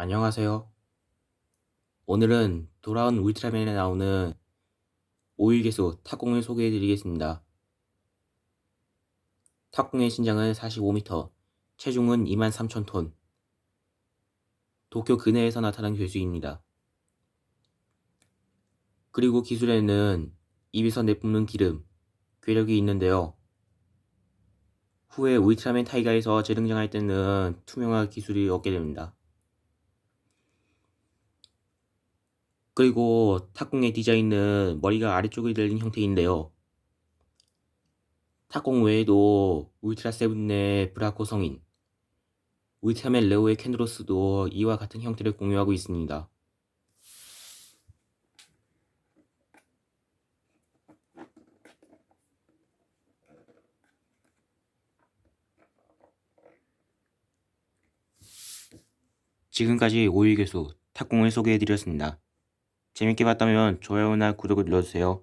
안녕하세요. 오늘은 돌아온 울트라맨에 나오는 오일개수 탁공을 소개해드리겠습니다. 탁공의 신장은 45m, 체중은 23,000톤, 도쿄 근해에서 나타난 괴수입니다. 그리고 기술에는 입에서 내뿜는 기름, 괴력이 있는데요. 후에 울트라맨 타이가에서 재등장할 때는 투명화 기술이 얻게 됩니다. 그리고 탁공의 디자인은 머리가 아래쪽에 달린 형태인데요. 탁공 외에도 울트라 세븐의 브라코 성인, 울트라맨 레오의 캔드로스도 이와 같은 형태를 공유하고 있습니다. 지금까지 오일교수 탁공을 소개해드렸습니다. 재밌게 봤다면 좋아요나 구독을 눌러주세요.